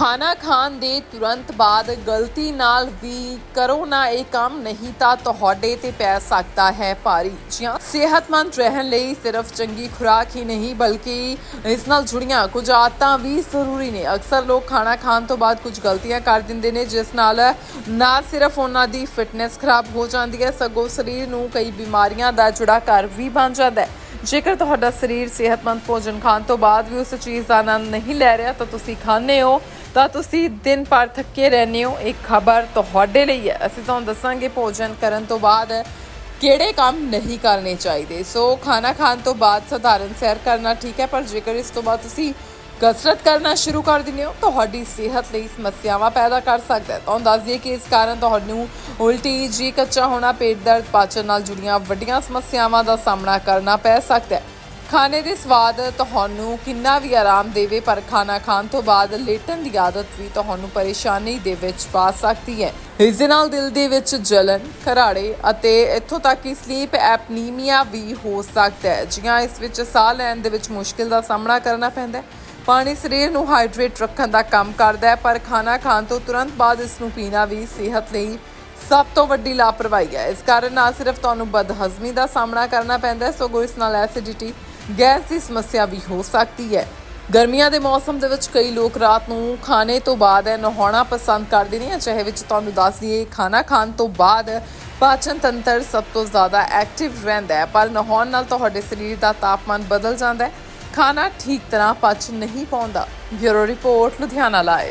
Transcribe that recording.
ਖਾਣਾ ਖਾਣ ਦੇ ਤੁਰੰਤ ਬਾਅਦ ਗਲਤੀ ਨਾਲ ਵੀ ਕਰੋ ਨਾ, ਇਹ ਕੰਮ ਨਹੀਂ ਤਾਂ ਤੁਹਾਡੇ ਤੇ ਪੈ ਸਕਦਾ ਹੈ ਭਾਰੀ। ਜੀ ਹਾਂ ਸਿਹਤਮੰਦ ਰਹਿਣ ਲਈ ਸਿਰਫ ਚੰਗੀ ਖੁਰਾਕ ਹੀ ਨਹੀਂ, ਬਲਕਿ ਇਸ ਨਾਲ ਜੁੜੀਆਂ ਕੁਝ ਆਦਤਾਂ ਵੀ ਜ਼ਰੂਰੀ ਨੇ। ਅਕਸਰ ਲੋਕ ਖਾਣਾ ਖਾਣ ਤੋਂ ਬਾਅਦ ਕੁਝ ਗਲਤੀਆਂ ਕਰ ਦਿੰਦੇ ਨੇ, ਜਿਸ ਨਾਲ ਨਾ ਸਿਰਫ ਉਹਨਾਂ ਦੀ ਫਿਟਨੈਸ ਖਰਾਬ ਹੋ ਜਾਂਦੀ ਹੈ, ਸਗੋਂ ਸਰੀਰ ਨੂੰ ਕਈ ਬਿਮਾਰੀਆਂ ਦਾ ਜੁੜਾ ਘਰ ਵੀ ਬਣ ਜਾਂਦਾ ਹੈ। ਜੇਕਰ ਤੁਹਾਡਾ ਸਰੀਰ ਸਿਹਤਮੰਦ ਭੋਜਨ ਖਾਣ ਤੋਂ ਬਾਅਦ ਵੀ ਉਸ ਚੀਜ਼ ਦਾ ਆਨੰਦ ਨਹੀਂ ਲੈ ਰਿਹਾ, ਤਾਂ ਤੁਸੀਂ ਖਾਂਦੇ ਹੋ। ਤਾਂ ਤੁਸੀਂ ਦਿਨ ਭਰ ਥੱਕੇ ਰਹਿੰਦੇ ਹੋ। ਇਹ ਖਬਰ ਤੁਹਾਡੇ ਲਈ ਹੈ। ਅਸੀਂ ਤੁਹਾਨੂੰ ਦੱਸਾਂਗੇ ਭੋਜਨ ਕਰਨ ਤੋਂ ਬਾਅਦ ਕਿਹੜੇ ਕੰਮ ਨਹੀਂ ਕਰਨੇ ਚਾਹੀਦੇ। ਸੋ ਖਾਣਾ ਖਾਣ ਤੋਂ ਬਾਅਦ ਸਧਾਰਨ ਸੈਰ ਕਰਨਾ ਠੀਕ ਹੈ, ਪਰ ਜੇਕਰ ਇਸ ਤੋਂ ਬਾਅਦ ਤੁਸੀਂ ਕਸਰਤ ਕਰਨਾ ਸ਼ੁਰੂ ਕਰ ਦਿੰਦੇ ਹੋ, ਤੁਹਾਡੀ ਸਿਹਤ ਲਈ ਸਮੱਸਿਆਵਾਂ ਪੈਦਾ ਕਰ ਸਕਦਾ ਹੈ। ਤੁਹਾਨੂੰ ਦੱਸ ਦਈਏ ਕਿ ਇਸ ਕਾਰਨ ਤੁਹਾਨੂੰ ਉਲਟੀ ਜੀ ਕੱਚਾ ਹੋਣਾ, ਪੇਟ ਦਰਦ, ਪਾਚਨ ਨਾਲ ਜੁੜੀਆਂ ਵੱਡੀਆਂ ਸਮੱਸਿਆਵਾਂ ਦਾ ਸਾਹਮਣਾ ਕਰਨਾ ਪੈ ਸਕਦਾ ਹੈ। ਖਾਣੇ ਦੇ ਸਵਾਦ ਤੁਹਾਨੂੰ ਕਿੰਨਾ ਵੀ ਆਰਾਮ ਦੇਵੇ, ਪਰ ਖਾਣਾ ਖਾਣ ਤੋਂ ਬਾਅਦ ਲੇਟਣ ਦੀ ਆਦਤ ਵੀ ਤੁਹਾਨੂੰ ਪਰੇਸ਼ਾਨੀ ਦੇ ਵਿੱਚ ਪਾ ਸਕਦੀ ਹੈ। ਇਸ ਦੇ ਨਾਲ ਦਿਲ ਦੇ ਵਿੱਚ ਜਲਨ, ਖਰਾੜੇ ਅਤੇ ਇੱਥੋਂ ਤੱਕ ਕਿ ਸਲੀਪ ਐਪਨੀਮੀਆ ਵੀ ਹੋ ਸਕਦਾ ਹੈ। ਜਿਹਾਂ ਇਸ ਵਿੱਚ ਸਾਹ ਲੈਣ ਦੇ ਵਿੱਚ ਮੁਸ਼ਕਿਲ ਦਾ ਸਾਹਮਣਾ ਕਰਨਾ ਪੈਂਦਾ ਹੈ। ਪਾਣੀ ਸਰੀਰ ਨੂੰ ਹਾਈਡਰੇਟ ਰੱਖਣ ਦਾ ਕੰਮ ਕਰਦਾ ਹੈ, ਪਰ ਖਾਣਾ ਖਾਣ ਤੋਂ ਤੁਰੰਤ ਬਾਅਦ ਇਸ ਨੂੰ ਪੀਣਾ ਵੀ ਸਿਹਤ ਲਈ ਸਭ ਤੋਂ ਵੱਡੀ ਲਾਪਰਵਾਹੀ ਹੈ। ਇਸ ਕਾਰਨ ਨਾ ਸਿਰਫ ਤੁਹਾਨੂੰ ਬਦਹਜ਼ਮੀ ਦਾ ਸਾਹਮਣਾ ਕਰਨਾ ਪੈਂਦਾ ਹੈ, ਸਗੋਂ ਇਸ ਨਾਲ ਐਸਿਡਿਟੀ ਗੈਸ ਦੀ ਸਮੱਸਿਆ ਵੀ ਹੋ ਸਕਦੀ ਹੈ। ਗਰਮੀਆਂ ਦੇ ਮੌਸਮ ਦੇ ਵਿੱਚ ਕਈ ਲੋਕ ਰਾਤ ਨੂੰ ਖਾਣੇ ਤੋਂ ਬਾਅਦ ਹੈ ਨਹਾਉਣਾ ਪਸੰਦ ਕਰਦੇ ਨੇ। ਅਜਿਹੇ ਵਿੱਚ ਤੁਹਾਨੂੰ ਦੱਸ ਦਈਏ, ਖਾਣਾ ਖਾਣ ਤੋਂ ਬਾਅਦ ਪਾਚਨ ਤੰਤਰ ਸਭ ਤੋਂ ਜ਼ਿਆਦਾ ਐਕਟਿਵ ਰਹਿੰਦਾ ਹੈ, ਪਰ ਨਹਾਉਣ ਨਾਲ ਤੁਹਾਡੇ ਸਰੀਰ ਦਾ ਤਾਪਮਾਨ ਬਦਲ ਜਾਂਦਾ ਹੈ। ਖਾਣਾ ਠੀਕ ਤਰ੍ਹਾਂ ਪਚ ਨਹੀਂ ਪਾਉਂਦਾ। Bureau report, Ludhiana live.